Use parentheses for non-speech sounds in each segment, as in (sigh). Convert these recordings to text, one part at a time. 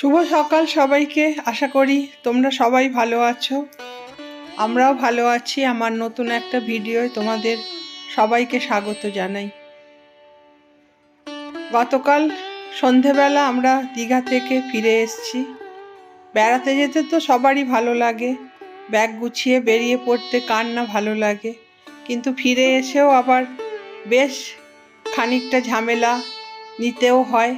শুভ সকাল সবাইকে। আশা করি তোমরা সবাই ভালো আছো। আমরাও ভালো আছি। আমার নতুন একটা ভিডিওয় তোমাদের সবাইকে স্বাগত জানাই। গতকাল সন্ধেবেলা আমরা দীঘা থেকে ফিরে এসেছি। বেড়াতে যেতে তো সবারই ভালো লাগে। ব্যাগ গুছিয়ে বেরিয়ে পড়তে কার না ভালো লাগে। কিন্তু ফিরে এসেও আবার বেশ খানিকটা ঝামেলা নিতেও হয়।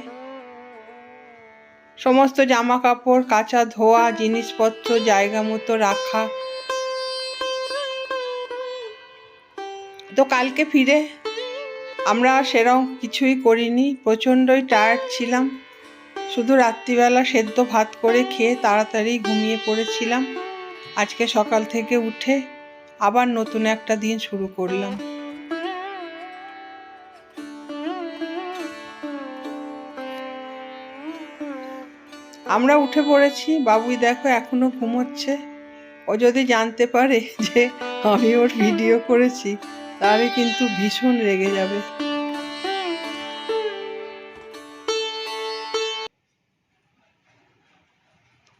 সমস্ত জামা কাপড় কাঁচা ধোয়া, জিনিসপত্র, জায়গা মতো রাখা। তো কালকে ফিরে আমরা সেরকম কিছুই করিনি, প্রচণ্ডই টায়ার্ড ছিলাম। শুধু রাত্রিবেলা সেদ্ধ ভাত করে খেয়ে তাড়াতাড়ি ঘুমিয়ে পড়েছিলাম। আজকে সকাল থেকে উঠে আবার নতুন একটা দিন শুরু করলাম। আমরা উঠে পড়েছি। বাবুই দেখো, এখনও ঘুমোচ্ছে। ও যদি জানতে পারে যে আমি ওর ভিডিও করেছি, তাহলে কিন্তু ভীষণ রেগে যাবে।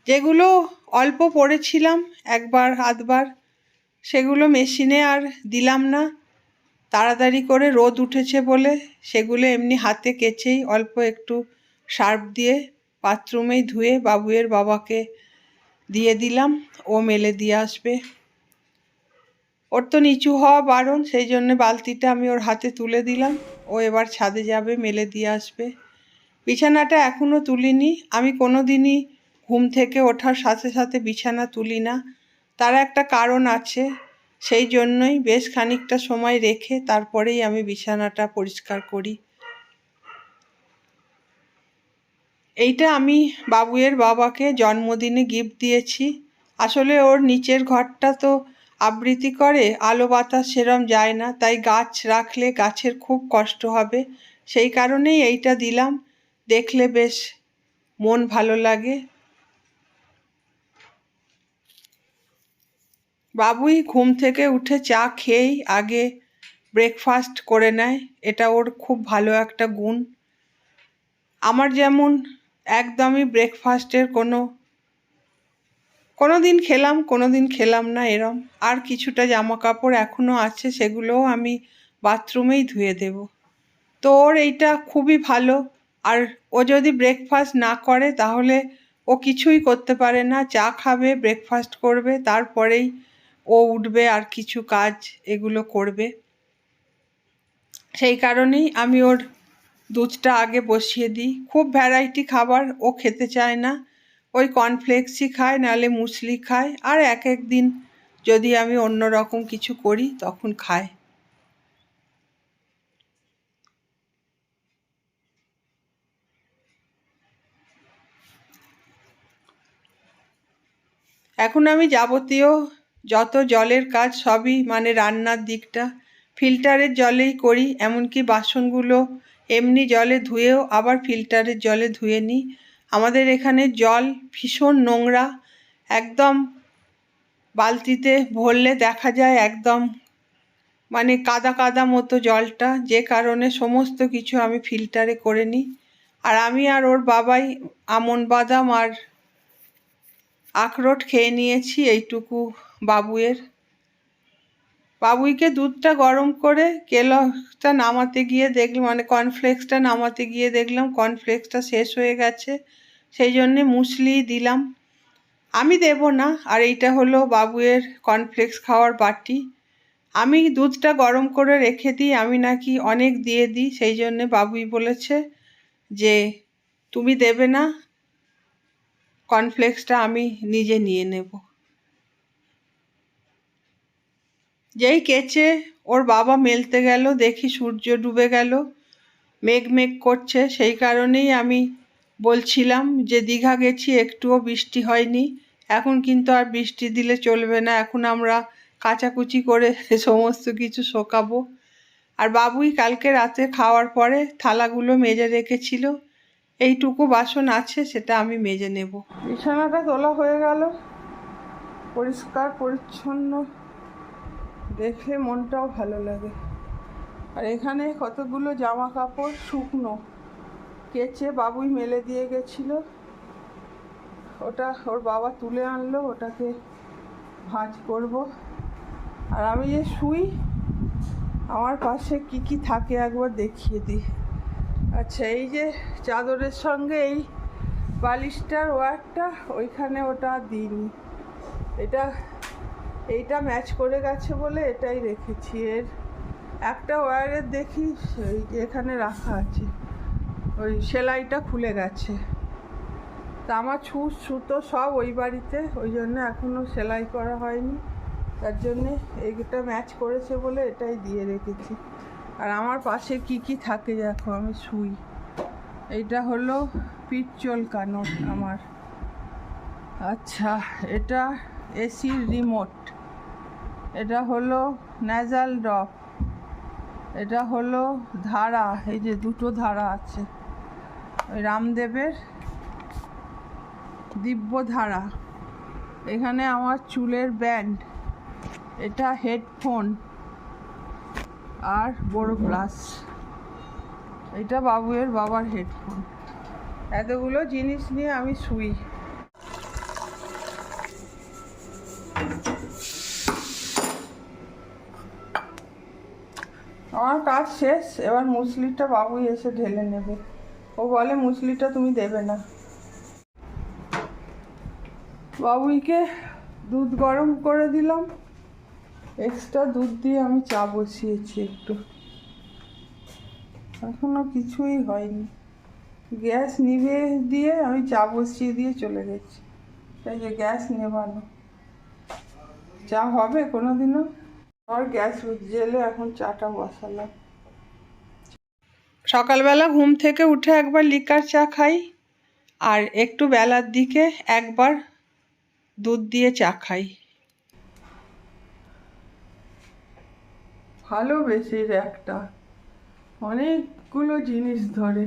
যেগুলো অল্প পড়েছিলাম, একবার হাতবার সেগুলো মেশিনে আর দিলাম না। তাড়াতাড়ি করে রোদ উঠেছে বলে সেগুলো এমনি হাতে কেচেই অল্প একটু সার্ফ দিয়ে বাথরুমেই ধুয়ে বাবুয়ের বাবাকে দিয়ে দিলাম। ও মেলে দিয়ে আসবে। ওর তো নিচু হওয়া বারণ, সেই জন্য বালতিটা আমি ওর হাতে তুলে দিলাম। ও এবার ছাদে যাবে, মেলে দিয়ে আসবে। বিছানাটা এখনও তুলিনি। আমি কোনো দিনই ঘুম থেকে ওঠার সাথে সাথে বিছানা তুলি না। তার একটা কারণ আছে, সেই জন্যই বেশ খানিকটা সময় রেখে তারপরেই আমি বিছানাটা পরিষ্কার করি। এইটা আমি বাবুয়ের বাবাকে জন্মদিনে গিফট দিয়েছি। আসলে ওর নিচের ঘরটা তো আবৃত্তি করে, আলো বাতাস সেরম যায় না, তাই গাছ রাখলে গাছের খুব কষ্ট হবে। সেই কারণেই এইটা দিলাম। দেখলে বেশ মন ভালো লাগে। বাবুই ঘুম থেকে উঠে চা খেয়েই আগে ব্রেকফাস্ট করে নেয়। এটা ওর খুব ভালো একটা গুণ। আমার যেমন একদমই ব্রেকফাস্টের কোনো কোনো দিন খেলাম কোনো দিন খেলাম না এরম। আর কিছুটা জামা কাপড় এখনও আছে, সেগুলোও আমি বাথরুমেই ধুয়ে দেব। তো ওর এইটা খুবই ভালো। আর ও যদি ব্রেকফাস্ট না করে, তাহলে ও কিছুই করতে পারে না। চা খাবে ব্রেকফাস্ট করবে, তারপরেই ও উঠবে আর কিছু কাজ এগুলো করবে। সেই কারণেই আমি ওর দুধটা আগে বসিয়ে দিই। খুব ভ্যারাইটি খাবার, ও খেতে চায় না। ওই কর্নফ্লেক্সই খায়, নাহলে মুসলি খায়। আর এক এক দিন যদি আমি অন্য রকম কিছু করি, তখন খায়। এখন আমি যাবতীয় যত জলের কাজ, সবই মানে রান্নার দিকটা। ফিল্টারের জলেই করি, এমনকি বাসনগুলো এমনি জলে ধুয়েও আবার ফিল্টারের জলে ধুয়ে নিই। আমাদের এখানে জল ভীষণ নোংরা, একদম বালতিতে ভরলে দেখা যায় একদম মানে কাদা কাদা মতো জলটা, যে কারণে সমস্ত কিছু আমি ফিল্টারে করে নিই। আর আমি আর ওর বাবাই আমন বাদাম আর আখরোট খেয়ে নিয়েছি, এইটুকু বাবুয়ের। বাবুইকে দুধটা গরম করে কেলটা নামাতে গিয়ে দেখলাম মানে কর্নফ্লেক্সটা নামাতে গিয়ে দেখলাম কর্নফ্লেক্সটা শেষ হয়ে গেছে। সেই জন্যে মুসলি দিলাম। আমি দেব না, আর এইটা হলো বাবুয়ের কর্নফ্লেক্স খাওয়ার বাটি। আমি দুধটা গরম করে রেখে দিই, আমি নাকি অনেক দিয়ে দিই। সেই জন্যে বাবুই বলেছে যে, তুমি দেবে না কর্নফ্লেক্সটা আমি নিজে নিয়ে নেব। যেই কেচে ওর বাবা মেলতে গেল, দেখি সূর্য ডুবে গেল, মেঘ মেঘ করছে। সেই কারণেই আমি বলছিলাম যে, দীঘা গেছি, একটুও বৃষ্টি হয়নি। এখন কিন্তু আর বৃষ্টি দিলে চলবে না। এখন আমরা কাচাকুচি করে (laughs) সমস্ত কিছু শোকাবো। আর বাবুই কালকে রাতে খাওয়ার পরে থালাগুলো মেজে রেখেছিল। এইটুকু বাসন আছে, সেটা আমি মেজে নেব। বিছানাটা তোলা হয়ে গেল। পরিষ্কার, পরিচ্ছন্ন। দেখলে মনটাও ভালো লাগে। আর এখানে কতগুলো জামা কাপড় শুকনো। কেচে বাবুই মেলে দিয়ে গেছিল। ওটা ওর বাবা তুলে আনলো, ওটাকে ভাঁজ করব। আর আমি যে শুই, আমার পাশে কি কি থাকে একবার দেখিয়ে দিই। আচ্ছা এই যে চাদরের সঙ্গে এই বালিশটার ওয়ারটা ওইখানে ওটা দিইনি। এটা এইটা ম্যাচ করে গেছে বলে এটাই রেখেছি। এর একটা ওয়ারের দেখি ওই এখানে রাখা আছে। ওই সেলাইটা খুলে গেছে। তা আমার ছুঁচ, সুতো সব ওই বাড়িতে, ওই জন্য এখনও সেলাই করা হয়নি। তার জন্যে এইটা ম্যাচ করেছে বলে এটাই দিয়ে রেখেছি। আর আমার পাশে কি কি থাকে দেখো, আমি শুই। এটা হলো পিঠ চলকানো আমার। আচ্ছা এটা এসির রিমোট। এটা হলো ন্যাজাল ড্রপ এটা হলো ধারা, এই যে দুটো ধারা আছে। ওই রামদেবের দিব্য ধারা, এখানে আমার চুলের ব্যান্ড এটা হেডফোন আর বড় প্লাস এটা বাবুয়ের বাবার হেডফোন এতগুলো জিনিস নিয়ে আমি শুই। আমার কাজ শেষ, এবার মুসলিটা বাবুই এসে ঢেলে নেবে। ও বলে মুসলিটা তুমি দেবে না। বাবুইকে দুধ গরম করে দিলাম। এক্সট্রা দুধ দিয়ে আমি চা বসিয়েছি একটু। এখনও কিছুই হয়নি। গ্যাস নিভে দিয়ে আমি চা বসিয়ে দিয়ে চলে গেছি। তাই যে গ্যাস নেবানো চা হবে কোনো দিনও আর গ্যাস জেলে এখন চাটা বসালাম। সকালবেলা ঘুম থেকে উঠে একবার লিকার চা খাই আর একটু বেলার দিকে একবার দুধ দিয়ে চা খাই। ভালো বেশি একটা অনেকগুলো জিনিস ধরে।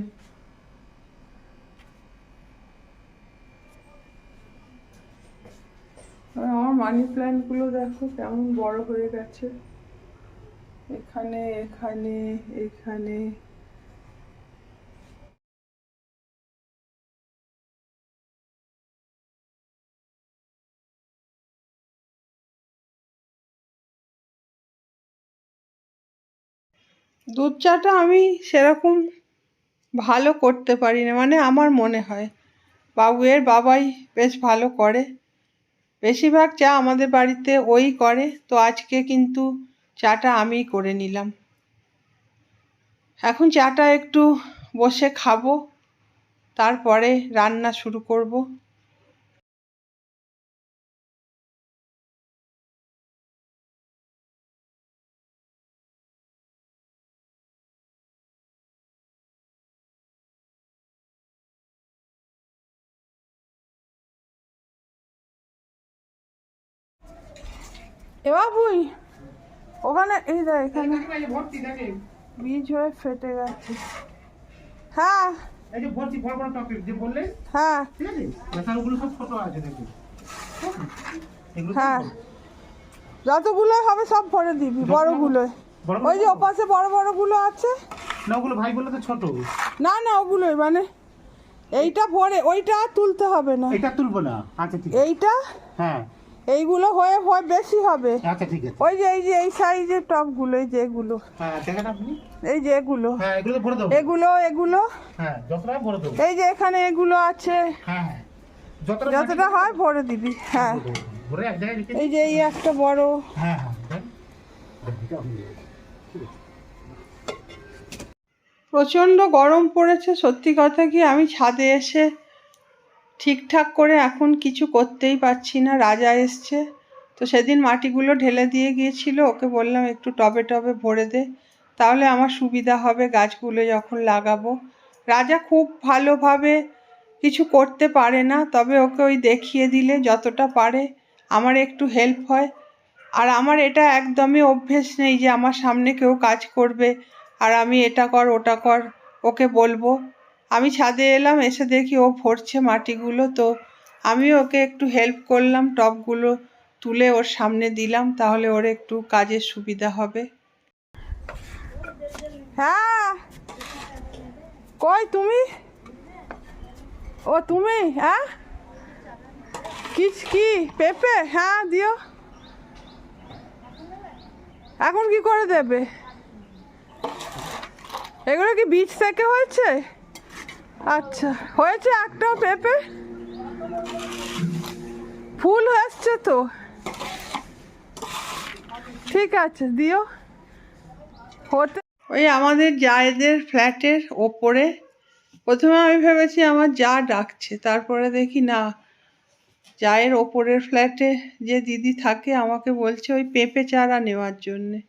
আর আমার মানি প্ল্যান্টগুলো দেখো কেমন বড় হয়ে গেছে। এখানে এখানে এখানে। দুধ চাটা আমি সেরকম ভালো করতে পারি না মানে আমার মনে হয়। বাবুয়ের বাবাই বেশ ভালো করে। বেশিরভাগ চা আমাদের বাড়িতে ওই করে, তো আজকে কিন্তু চাটা আমি করে নিলাম। এখন চাটা একটু বসে খাব, তারপরে রান্না শুরু করব। এ বাবুই ওখানে এই দেখ এখানে। বীজ হয়ে ফেটে গেছে। হ্যাঁ। এই যে ভর্তি বড় বড় টপিক যে বললে হ্যাঁ। ঠিক আছে? মেশালগুলো সব ছোট আছে দেখুন হ্যাঁ। যতগুলো হবে সব ভরে দিবি বড়গুলো বড় ওই যে ওপাশে বড় বড়গুলো আছে? না ওগুলো ভাই বললে তো ছোট। না না ওগুলোই মানে এইটা ভরে ওইটা তুলতে হবে না। এটা তুলবো না। আচ্ছা ঠিক এইটা? হ্যাঁ। এইগুলো হয়ে হয়ে বেশি হবে। আচ্ছা ঠিক আছে। ওই যে এই যে এই সাইজের টপগুলো এই যে এগুলো। হ্যাঁ দেখেন আপনি। এই যে এগুলো। হ্যাঁ এগুলো ভরে এগুলো এগুলো। হ্যাঁ যতটা ভরে দেবো এই যে এখানে এগুলো আছে। হ্যাঁ যতটা যতটা হয় ভরে দিবি। হ্যাঁ। ভরে এক জায়গায় রেখে এই যে এই একটা বড়। হ্যাঁ হ্যাঁ হয়ে গেছে। প্রচণ্ড গরম পড়েছে সত্যি কথা কি আমি ছাদে এসে ঠিকঠাক করে এখন কিছু করতেই পারছি না, রাজা এসছে। তো সেদিন মাটিগুলো ঢেলে দিয়ে গিয়েছিল, ওকে বললাম, একটু টবে টবে ভরে দে, তাহলে আমার সুবিধা হবে গাছগুলো যখন লাগাবো। রাজা খুব ভালোভাবে কিছু করতে পারে না, তবে ওকে ওই দেখিয়ে দিলে যতটা পারে, আমার একটু হেল্প হয়। আর আমার এটা একদমই অভ্যেস নেই যে আমার সামনে কেউ কাজ করবে, আর আমি এটা কর, ওটা কর, ওকে বলব। আমি ছাদে এলাম, এসে দেখি ও ভরছে মাটিগুলো। তো আমি ওকে একটু হেল্প করলাম, টবগুলো তুলে ওর সামনে দিলাম, তাহলে ওর একটু কাজের সুবিধা হবে। হ্যাঁ। কই তুমি? ও তুমি হ্যাঁ? কি কি? পেঁপে? হ্যাঁ দিও। এখন কি করে দেবে? এগুলো কি বীজ থেকে হয়েছে? আচ্ছা হয়েছে একটাও পেঁপে? ফুল হয়েছে তো। ঠিক আছে, দিও। হতে ওই আমাদের জায়েদের ফ্ল্যাটের ওপরে। প্রথমে আমি ভেবেছি আমার যা ডাকছে, তারপরে দেখি না। জায়ের ওপরের ফ্ল্যাটে যে দিদি থাকে, আমাকে বলছে ওই পেঁপে চারা নেওয়ার জন্যে।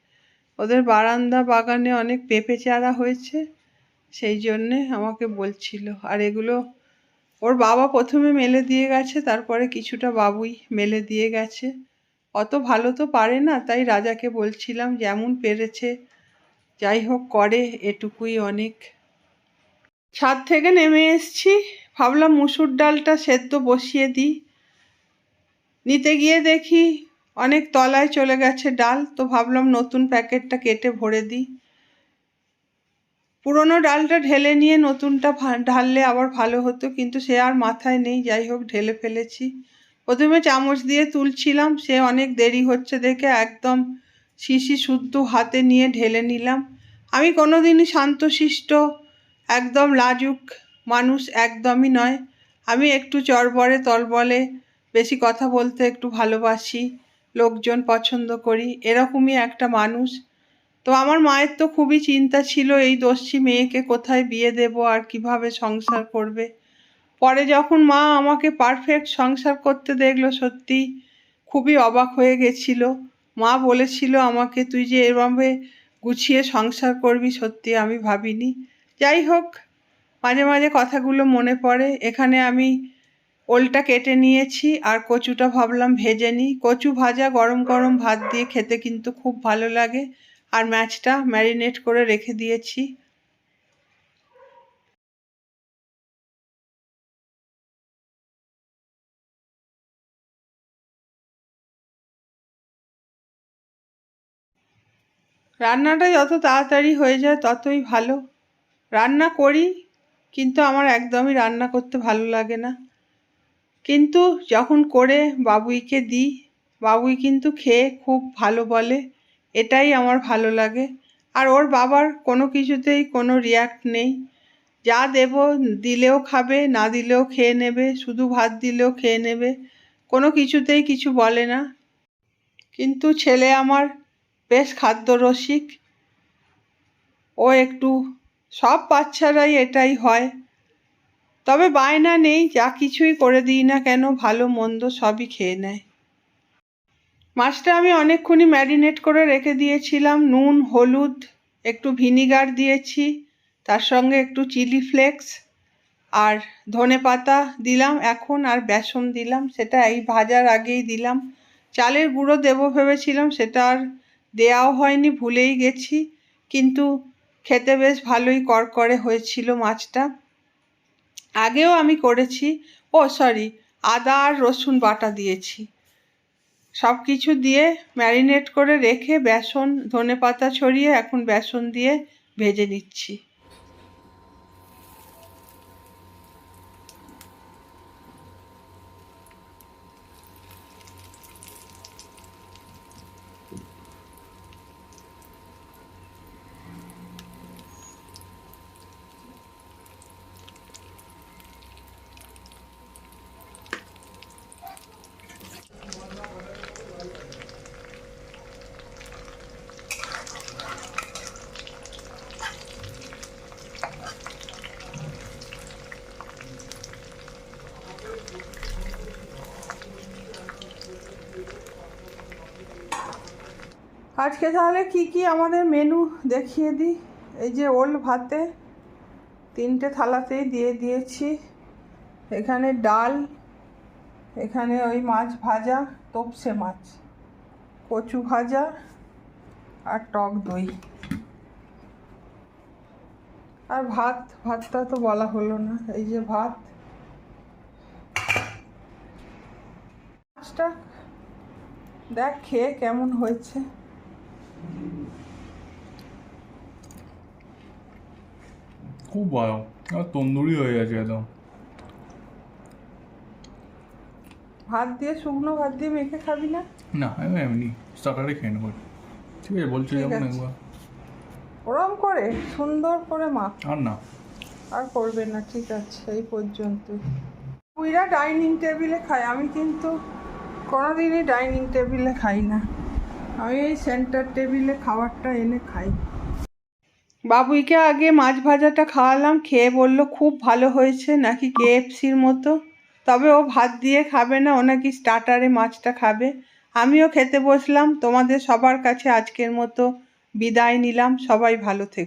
ওদের বারান্দা বাগানে অনেক পেঁপে চারা হয়েছে। সেই জন্যে আমাকে বলছিল। আর এগুলো ওর বাবা প্রথমে মেলে দিয়ে গেছে, তারপরে কিছুটা বাবুই মেলে দিয়ে গেছে। অত ভালো তো পারে না, তাই রাজাকে বলছিলাম যেমন পেরেছে, যাই হোক করে এটুকুই অনেক। ছাদ থেকে নেমে এসছি, ভাবলাম মুসুর ডালটা সেদ্ধ বসিয়ে দিই। নিতে গিয়ে দেখি অনেক তলায় চলে গেছে ডাল, তো ভাবলাম নতুন প্যাকেটটা কেটে ভরে দিই। পুরনো ডালটা ঢেলে নিয়ে নতুনটা ঢাললে আবার ভালো হতো, কিন্তু সে আর মাথায় নেই, যাই হোক ঢেলে ফেলেছি। প্রথমে চামচ দিয়ে তুলছিলাম, সে অনেক দেরি হচ্ছে দেখে একদম শিশি শুদ্ধ হাতে নিয়ে ঢেলে নিলাম। আমি কোনো কোনোদিনই শান্তশিষ্ট, একদম লাজুক মানুষ একদমই নয়। আমি একটু চরবরে তলবলে, বেশি কথা বলতে একটু ভালোবাসি, লোকজন পছন্দ করি, এরকমই একটা মানুষ। তো আমার মায়ের তো খুবই চিন্তা ছিল, এই দস্যি মেয়েকে কোথায় বিয়ে দেব আর কীভাবে সংসার করবে? পরে যখন মা আমাকে পারফেক্ট সংসার করতে দেখল, সত্যি খুবই অবাক হয়ে গেছিল। মা বলেছিল আমাকে, তুই যে এভাবে গুছিয়ে সংসার করবি, সত্যি আমি ভাবিনি। যাই হোক, মাঝে মাঝে কথাগুলো মনে পড়ে। এখানে আমি ওলটা কেটে নিয়েছি আর কচুটা ভাবলাম ভেজে নিই। কচু ভাজা গরম গরম ভাত দিয়ে খেতে কিন্তু খুব ভালো লাগে। আর ম্যাচটা ম্যারিনেট করে রেখে দিয়েছি। রান্নাটা যত তাড়াতাড়ি হয়ে যায় ততই ভালো। রান্না করি, কিন্তু আমার একদমই রান্না করতে ভালো লাগে না। কিন্তু যখন করে বাবুইকে দিই, বাবুই কিন্তু খেয়ে খুব ভালো বলে। এটাই আমার ভালো লাগে। আর ওর বাবার কোনো কিছুতেই কোনো রিয়াক্ট নেই। যা দেব দিলেও খাবে, না দিলেও খেয়ে নেবে, শুধু ভাত দিলেও খেয়ে নেবে, কোনো কিছুতেই কিছু বলে না। কিন্তু ছেলে আমার বেশ খাদ্যরসিক। ও একটু সব বাচ্চারাই এটাই হয়। তবে বায়না নেই, যা কিছুই করে দিই না কেন, ভালো মন্দ সবই খেয়ে নেয়। মাছটা আমি অনেকক্ষণই ম্যারিনেট করে রেখে দিয়েছিলাম, নুন, হলুদ, একটু ভিনিগার দিয়েছি, তার সঙ্গে একটু চিলি ফ্লেক্স আর ধনে পাতা দিলাম এখন আর বেসন দিলাম, সেটা এই ভাজার আগেই দিলাম। চালের গুঁড়ো দেবো ভেবেছিলাম, সেটা আর দেওয়াও হয়নি, ভুলেই গেছি, কিন্তু খেতে বেশ ভালোই করকরে হয়েছিল মাছটা। আগেও আমি করেছি, ও সরি আদা আর রসুন বাটা দিয়েছি। সব কিছু দিয়ে ম্যারিনেট করে রেখে বেসন ধনে পাতা ছড়িয়ে এখন বেসন দিয়ে ভেজে নিচ্ছি। আজকে তাহলে কি কি আমাদের মেনু দেখিয়ে দিই? এই যে ওল ভাতে তিনটে থালাতেই দিয়ে দিয়েছি। এখানে ডাল, এখানে ওই মাছ ভাজা, তোপসে মাছ, কচু ভাজা আর টক দই। আর ভাত, ভাতটা তো বলা হলো না, এই যে ভাত। মাছটা দেখ খেয়ে কেমন হয়েছে। খুব ভালো। আর তন্দুরি হয়ে গেছে একদম। ভাত দিয়ে শুকনো ভাত দিয়ে মেখে খাবি না? না আমি এমনি স্টার্টারে খেয়ে নেব। ঠিক আছে বলছি যখন একবার। ওরম করে সুন্দর করে মাখ আর না। আর করবে না ঠিক আছে এই পর্যন্তই ওইরা ডাইনিং টেবিলে খায় আমি কিন্তু কোনোদিনই ডাইনিং টেবিলে খাই না। আমি এই সেন্টার টেবিলে খাবারটা এনে খাই। বাবুইকে আগে মাছ ভাজাটা খাওয়ালাম, খেয়ে বলল, খুব ভালো হয়েছে নাকি কেএফসির মতো? তবে ও ভাত দিয়ে খাবে না, ও নাকি স্টার্টারে মাছটা খাবে। আমিও খেতে বসলাম, তোমাদের সবার কাছে আজকের মতো বিদায় নিলাম, সবাই ভালো থেকো।